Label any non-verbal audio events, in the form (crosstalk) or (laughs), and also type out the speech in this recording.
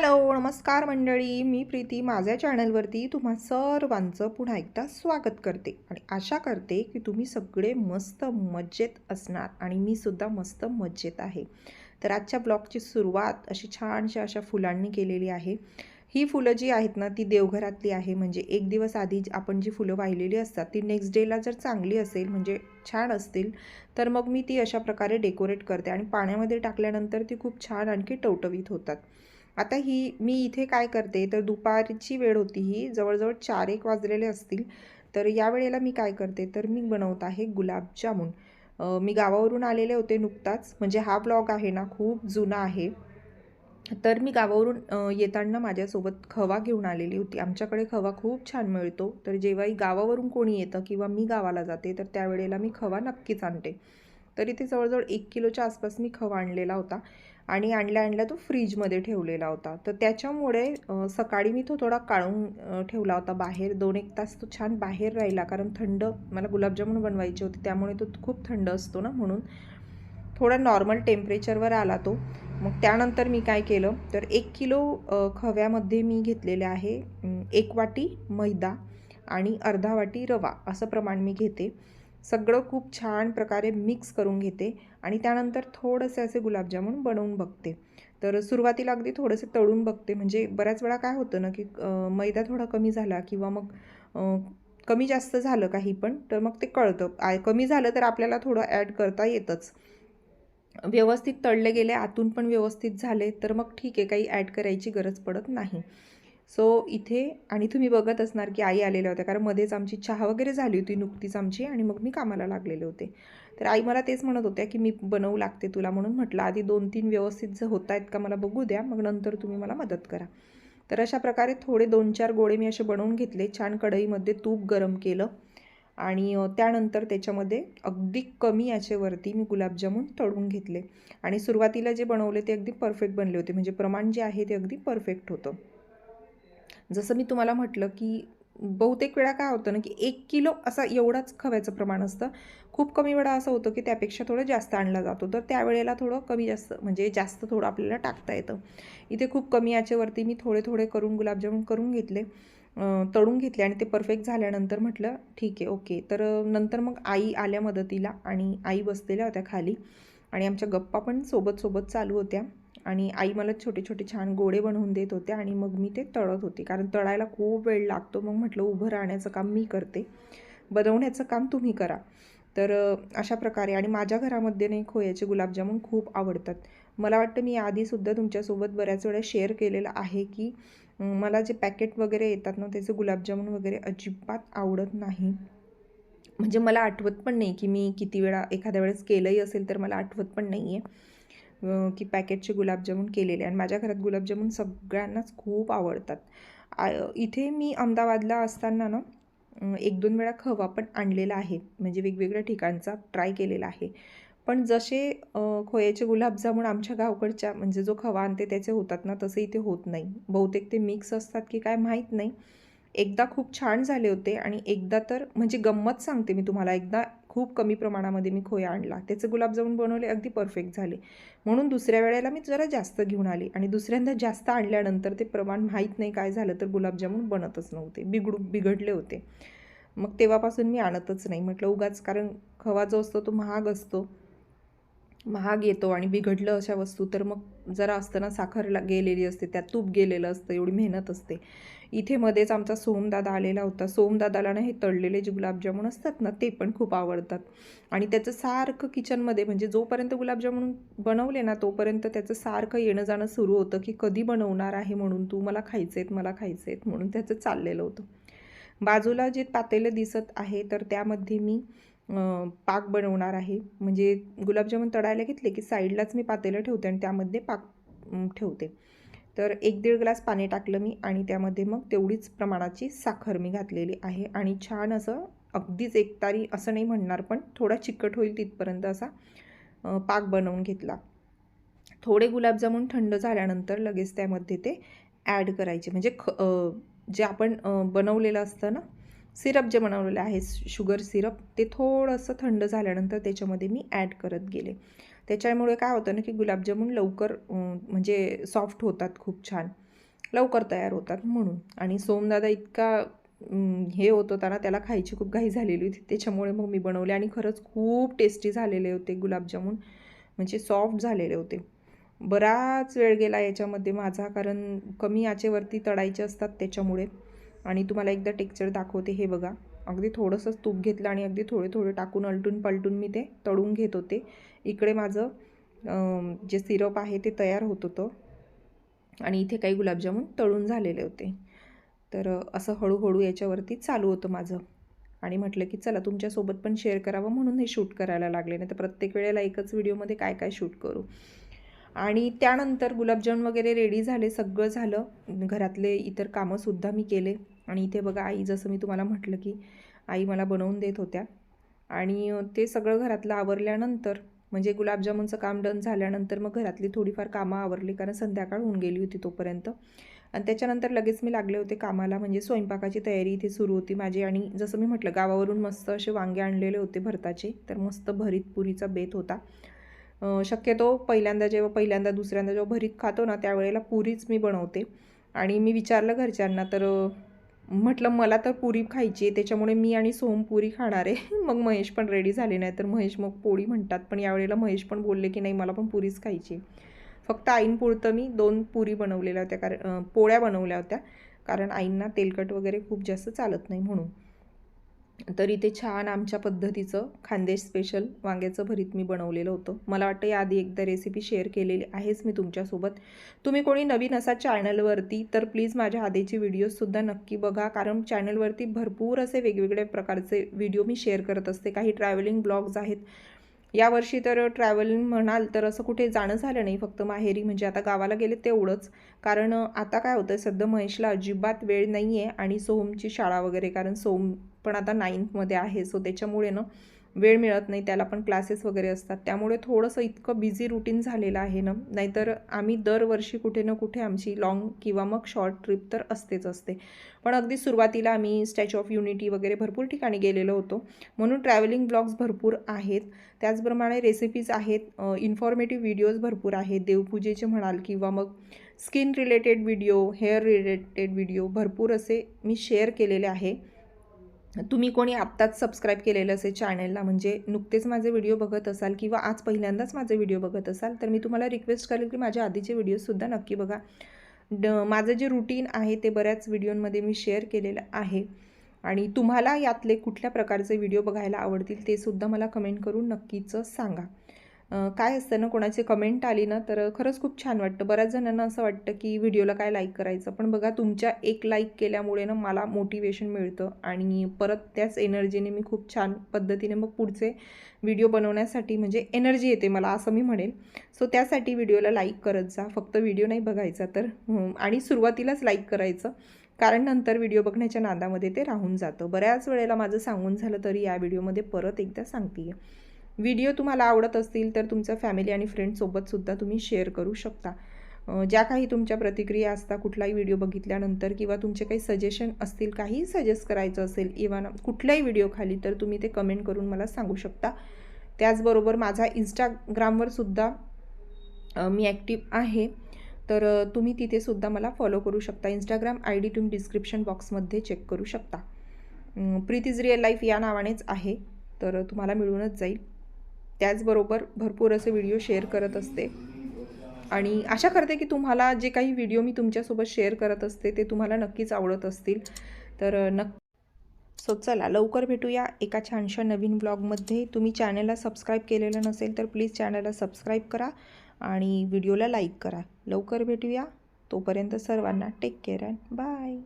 Hello नमस्कार मंडळी. मी प्रीती. माझ्या चॅनलवरती तुम्हा सर्वांचं पुन्हा एकदा स्वागत करते. आणि आशा करते की तुम्ही सगळे मस्त मजेत असणार आणि मी सुद्धा मस्त मजेत आहे. तर आजच्या ब्लॉगची सुरुवात अशी छानशा अशा फुलांनी केलेली आहे. ही फुलं जी आहेत ना ती देवघरातली आहे. म्हणजे एक दिवस आधी आपण जी फुलं वाहिलेली असतात ती नेक्स्ट डेला जर चांगली असेल म्हणजे छान असतील तर मग मी ती अशा प्रकारे डेकोरेट करते. आणि पाण्यामध्ये टाकल्यानंतर ती खूप छान आणखी टवटवीत होतात. आता ही मी इथे काय करते तर दुपारची वेळ होती ही जवळजवळ चार एक वाजलेले असतील. तर या वेळेला मी काय करते तर मी बनवत आहे गुलाबजामुन मी गावावरून आलेले होते नुकताच म्हणजे हा ब्लॉग आहे ना खूप जुना आहे. तर मी गावावरून येताना माझ्यासोबत खवा घेऊन आलेली होती. आमच्याकडे खवा खूप छान मिळतो. तर जेव्हाही गावावरून कोणी येतं किंवा मी गावाला जाते तर त्यावेळेला मी खवा नक्कीच आणते. तर इथे जवळजवळ एक किलोच्या आसपास मी खवा आणलेला होता. आणि आणल्या आणल्या तो फ्रीजमध्ये ठेवलेला होता. तर त्याच्यामुळे सकाळी मी तो थोडा काढून ठेवला होता बाहेर. दोन एक तास तो छान बाहेर राहिला कारण थंड मला गुलाबजामुन बनवायचे होते त्यामुळे तो खूप थंड असतो ना म्हणून. थोडा नॉर्मल टेम्परेचरवर आला तो. मग त्यानंतर मी काय केलं तर एक किलो खव्यामध्ये मी घेतलेले आहे एक वाटी मैदा आणि अर्धा वाटी रवा असं प्रमाण मी घेते. सगळं खूप छान प्रकारे मिक्स करून घेते आणि त्यानंतर थोडंसे असे गुलाबजामुन बनवून बघते. तर सुरुवातीला अगदी थोडंसे तळून बघते. म्हणजे बऱ्याच वेळा काय होतं ना की मैदा थोडा कमी झाला किंवा मग कमी जास्त झालं काही पण तर मग ते कळतं. आय कमी झालं तर आपल्याला थोडं ॲड करता येतंच. व्यवस्थित तळले गेले आतून पण व्यवस्थित झाले तर मग ठीक आहे. काही ॲड करायची गरज पडत नाही. सो इथे आणि तुम्ही बघत असणार की आई आलेल्या होत्या. कारण मध्येच आमची चहा वगैरे झाली होती नुकतीच आमची आणि मग मी कामाला लागलेले होते. तर आई मला तेच म्हणत होत्या की मी बनवू लागते तुला म्हणून म्हटलं आधी दोन तीन व्यवस्थित जर होत आहेत का मला बघू द्या मग नंतर तुम्ही मला मदत करा. तर अशा प्रकारे थोडे दोन चार गोळे मी असे बनवून घेतले. छान कढईमध्ये तूप गरम केलं. आणि त्यानंतर त्याच्यामध्ये अगदी कमी याचेवरती मी गुलाबजामून तळून घेतले. आणि सुरुवातीला जे बनवले ते अगदी परफेक्ट बनले होते. म्हणजे प्रमाण जे आहे ते अगदी परफेक्ट होतं. जसं मी तुम्हाला म्हटलं की बहुतेक वेळा काय होतं ना की एक किलो असा एवढाच खव्याचं प्रमाण असतं. खूप कमी वेळा असं होतं की त्यापेक्षा थोडं जास्त आणला जातो. तर त्यावेळेला थोडं कमी जास्त म्हणजे जास्त थोडं आपल्याला टाकता येतं. इथे खूप कमी याच्यावरती मी थोडे थोडे करून गुलाबजामुन करून घेतले. तळून घेतले आणि ते परफेक्ट झाल्यानंतर म्हटलं ठीक आहे ओके. तर नंतर मग आई आल्या मदतीला आणि आई बसलेल्या होत्या खाली आणि आमच्या गप्पा पण सोबत सोबत चालू होत्या. आणि आई मला छोटे छोटे छान गोडे बनवून देत होते आणि मग मी ते तळत होते. कारण तळायला खूप वेळ लागतो. मग म्हटलं उभं राहण्याचं काम मी करते. बनवण्याचं काम तुम्ही करा. तर अशा प्रकारे आणि माझ्या घरामध्ये नाही खोयाचे हो, गुलाबजामुन खूप आवडतात. मला वाटतं मी आधीसुद्धा तुमच्यासोबत बऱ्याच वेळा शेअर केलेलं आहे की मला जे पॅकेट वगैरे येतात ना त्याचे गुलाबजामुन वगैरे अजिबात आवडत नाही. म्हणजे मला आठवत पण नाही की मी किती वेळा एखाद्या वेळेस केलंही असेल तर मला आठवत पण नाही आहे की पॅकेटचे गुलाबजामुन केलेले आणि माझ्या घरात गुलाबजामुन सगळ्यांनाच खूप आवडतात. आ इथे मी अहमदाबादला असताना ना एक दोन वेळा खवा पण आणलेला आहे. म्हणजे वेगवेगळ्या ठिकाणचा ट्राय केलेला आहे. पण जसे खोयाचे गुलाबजामुन आमच्या गावकडच्या म्हणजे जो खवा आणते त्याचे होतात ना तसे इथे होत नाही. बहुतेक ते मिक्स असतात की काय माहीत नाही. एकदा खूप छान झाले होते आणि एकदा तर म्हणजे गंमत सांगते मी तुम्हाला एकदा खूप कमी प्रमाणामध्ये मी खोया आणला. त्याचे गुलाबजामुन बनवले अगदी परफेक्ट झाले. म्हणून दुसऱ्या वेळेला मी जरा जास्त घेऊन आली. आणि दुसऱ्यांदा जास्त आणल्यानंतर ते प्रमाण माहीत नाही काय झालं तर गुलाबजामुन बनतच नव्हते. बिघडू बिघडले होते. मग तेव्हापासून मी आणतच नाही. म्हटलं उगाच कारण खवा जो असतो तो महाग असतो. महाग येतो आणि बिघडलं अशा वस्तू तर मग जरा असताना साखर ला- गेलेली असते त्यात तूप गेलेलं असतं एवढी मेहनत असते. इथे मध्येच आमचा सोमदादा आलेला होता. सोमदादाला ना हे तळलेले जे गुलाबजामुन असतात ना ते पण खूप आवडतात. आणि त्याचं सारखं किचनमध्ये म्हणजे जोपर्यंत गुलाबजामुन बनवले ना तोपर्यंत त्याचं सारखं येणं जाणं सुरू होतं की कधी बनवणार आहे म्हणून तू मला खायचे आहेत मला खायचे आहेत म्हणून त्याचं चाललेलं होतं. बाजूला जे पातेलं दिसत आहे तर त्यामध्ये मी पाक बनवणार आहे. म्हणजे गुलाबजामुन तळायला घेतले की साईडलाच मी पातेलं ठेवते आणि त्यामध्ये पाक ठेवते. तर एक दीड ग्लास पाणी टाकलं मी आणि त्यामध्ये मग तेवढीच प्रमाणाची साखर मी घातलेली आहे. आणि छान असं अगदीच एकतारी असं नाही म्हणणार पण थोडा चिकट होईल तिथपर्यंत असा पाक बनवून घेतला. थोडे गुलाबजामुन थंड झाल्यानंतर लगेच त्यामध्ये ते ॲड करायचे. म्हणजे ख जे आपण बनवलेलं असतं ना सिरप जे बनवलेलं आहे शुगर सिरप ते थोडंसं थंड झाल्यानंतर त्याच्यामध्ये मी ॲड करत गेले. त्याच्यामुळे काय होतं ना की गुलाबजामुन लवकर म्हणजे सॉफ्ट होतात खूप छान. लवकर तयार होतात म्हणून. आणि सोमदादा इतका हे होत होता ना त्याला खायची खूप घाई झालेली होती. त्याच्यामुळे मग मी बनवले आणि खरंच खूप टेस्टी झालेले होते गुलाबजामुन. म्हणजे सॉफ्ट झालेले होते. बराच वेळ गेला याच्यामध्ये माझा कारण कमी आचेवरती तळायचे असतात त्याच्यामुळे. आणि तुम्हाला एकदा टेक्चर दाखवते हे बघा. अगदी थोडंसंच तूप घेतलं आणि अगदी थोडे थोडे टाकून अलटून पलटून मी ते तळून घेत होते. इकडे माझं जे सिरप आहे ते तयार होत होतं. आणि इथे काही गुलाबजामून तळून झालेले होते. तर असं हळूहळू याच्यावरती चालू होतं माझं. आणि म्हटलं की चला तुमच्यासोबत पण शेअर करावं म्हणून हे शूट करायला लागले. नाही तर प्रत्येक वेळेला एकच व्हिडिओमध्ये काय काय शूट करू? आणि त्यानंतर गुलाबजाम वगैरे रेडी झाले सगळं झालं. घरातले इतर कामंसुद्धा मी केले. आणि इथे बघा आई जसं मी तुम्हाला म्हटलं की आई मला बनवून देत होत्या. आणि ते सगळं घरातलं आवरल्यानंतर म्हणजे गुलाबजामुनचं काम डन झाल्यानंतर मग घरातली थोडीफार कामं आवरली कारण संध्याकाळ होऊन गेली होती तोपर्यंत. आणि त्याच्यानंतर लगेच मी लागले होते कामाला म्हणजे स्वयंपाकाची तयारी इथे सुरू होती माझी. आणि जसं मी म्हटलं गावावरून मस्त असे वांगे आणलेले होते भरताचे तर मस्त भरीत पुरीचा बेत होता. शक्यतो पहिल्यांदा जेव्हा पहिल्यांदा दुसऱ्यांदा जेव्हा भरीत खातो ना त्यावेळेला पुरीच मी बनवते. आणि मी विचारलं घरच्यांना तर म्हटलं मला तर पुरी खायची आहे त्याच्यामुळे मी आणि सोहम पुरी खाणार आहे. (laughs) मग महेश पण रेडी झाले नाही तर महेश मग पोळी म्हणतात. पण यावेळेला महेश पण बोलले की नाही मला पण पुरीच खायची फक्त आईंपुरतं मी दोन पुरी बनवलेल्या होत्या कारण पोळ्या बनवल्या होत्या. कारण आईंना तेलकट वगैरे खूप जास्त चालत नाही म्हणून. तर इथे छान आमच्या पद्धतीचं खानदेश स्पेशल वांग्याचं भरीत मी बनवलेलं होतं. मला वाटतं याआधी एकदा रेसिपी शेअर केलेली आहेच मी तुमच्यासोबत. तुम्ही कोणी नवीन असा चॅनलवरती तर प्लीज माझ्या आधीचे व्हिडिओजसुद्धा नक्की बघा. कारण चॅनलवरती भरपूर असे वेगवेगळ्या प्रकारचे व्हिडिओ मी शेअर करत असते. काही ट्रॅव्हलिंग ब्लॉग्स आहेत. यावर्षी तर ट्रॅव्हलिंग म्हणाल तर असं कुठे जाणं झालं नाही. फक्त माहेरी म्हणजे आता गावाला गेले तेवढंच. कारण आता काय होतं सध्या महेशला अजिबात वेळ नाही आहे आणि सोहमची शाळा वगैरे कारण सोम पण आता नाईन्थमध्ये आहे. सो त्याच्यामुळे ना वेळ मिळत नाही. त्याला पण क्लासेस वगैरे असतात. त्यामुळे थोडंसं इतकं बिझी रुटीन झालेलं आहे ना. नाहीतर आम्ही दरवर्षी कुठे ना कुठे आमची लाँग किंवा मग शॉर्ट ट्रिप तर असतेच असते. पण अगदी सुरुवातीला आम्ही स्टॅच्यू ऑफ युनिटी वगैरे भरपूर ठिकाणी गेलेलो होतो. म्हणून ट्रॅव्हलिंग ब्लॉग्स भरपूर आहेत. त्याचप्रमाणे रेसिपीज आहेत. इन्फॉर्मेटिव्ह व्हिडिओज भरपूर आहेत. देवपूजेचे म्हणाल किंवा मग skin related video hair related video भरपूर असे मी शेअर केलेले आहे. तुम्ही कोणी आत्ताच सबस्क्राईब केलेलं असेल चॅनलला म्हणजे नुकतेच माझे व्हिडिओ बघत असाल किंवा आज पहिल्यांदाच माझे व्हिडिओ बघत असाल तर मी तुम्हाला रिक्वेस्ट करेल की माझ्या आधीचे व्हिडिओसुद्धा नक्की बघा. ड माझं जे रुटीन आहे ते बऱ्याच व्हिडिओंमध्ये मी शेअर केलेलं आहे. आणि तुम्हाला यातले कुठल्या प्रकारचे व्हिडिओ बघायला आवडतील ते सुद्धा मला कमेंट करून नक्कीच सांगा. काय असतं ना कोणाची कमेंट आली ना तर खरंच खूप छान वाटतं. बऱ्याच जणांना असं वाटतं की व्हिडिओला काय लाईक करायचं. पण बघा तुमच्या एक लाईक केल्यामुळे ना मला मोटिवेशन मिळतं आणि परत त्याच एनर्जीने मी खूप छान पद्धतीने मग पुढचे व्हिडिओ बनवण्यासाठी म्हणजे एनर्जी येते मला असं मी म्हणेल सो त्यासाठी व्हिडिओला लाईक करत जा. फक्त व्हिडिओ नाही बघायचा तर. आणि सुरुवातीलाच लाईक करायचं. कारण नंतर व्हिडिओ बघण्याच्या नादामध्ये ते राहून जातं. बऱ्याच वेळेला माझं सांगून झालं तरी या व्हिडिओमध्ये परत एकदा सांगते व्हिडिओ तुम्हाला आवडत असतील तर तुमचं फॅमिली आणि फ्रेंडसोबतसुद्धा तुम्ही शेअर करू शकता. ज्या काही तुमच्या प्रतिक्रिया असतात कुठलाही व्हिडिओ बघितल्यानंतर किंवा तुमचे काही सजेशन असतील काहीही सजेस्ट करायचं असेल इव्हन कुठल्याही व्हिडिओ खाली तर तुम्ही ते कमेंट करून मला सांगू शकता. त्याचबरोबर माझा इंस्टाग्रामवर सुद्धा मी ॲक्टिव्ह आहे. तर तुम्ही तिथेसुद्धा मला फॉलो करू शकता. इंस्टाग्राम आय डी तुम्ही डिस्क्रिप्शन बॉक्समध्ये चेक करू शकता. प्रीतीज रिअल लाईफ या नावानेच आहे. तर तुम्हाला मिळूनच जाईल. त्याचबरोबर भरपूर असे व्हिडिओ शेअर करत असते. आणि आशा करते की तुम्हाला जे काही व्हिडिओ मी तुमच्यासोबत शेअर करत असते ते तुम्हाला नक्कीच आवडत असतील. तर नक् नक्की सो चला लवकर भेटूया एका छानशा नवीन ब्लॉगमध्ये तुम्ही चॅनलला सबस्क्राईब केलेलं नसेल तर प्लीज चॅनलला सबस्क्राईब करा आणि व्हिडिओला लाईक करा. लवकर भेटूया. तोपर्यंत सर्वांना टेक केअर अँड बाय.